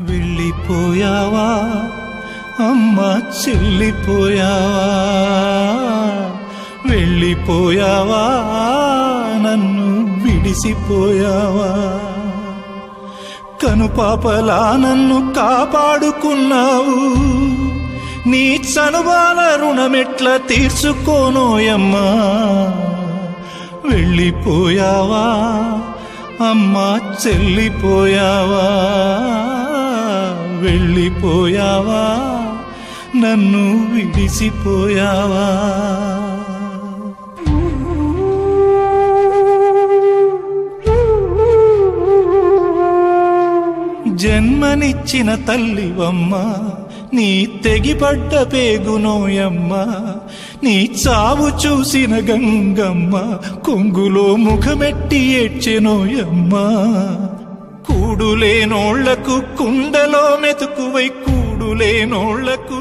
వెళ్ళిపోయావా? అమ్మ చెల్లిపోయావా? వెళ్ళిపోయావా? నన్ను విడిసిపోయావా? కనుపాపలా నన్ను కాపాడుకున్నావు. నీ చనువాల రుణమెట్లా తీర్చుకోనోయమ్మా వెళ్ళిపోయావా? అమ్మా చెల్లిపోయావా? వెళ్ళిపోయావా? నన్ను విడిసిపోయావా? జన్మనిచ్చిన తల్లివమ్మ నీ తెగిపడ్డ పేగునోయమ్మ నీ చావు చూసిన గంగమ్మ కొంగులో ముఖమెట్టి ఏడ్చెనోయమ్మ. కూడులేనోళ్ళకు కుండలో మెతుకువై కూడులేనోళ్ళకు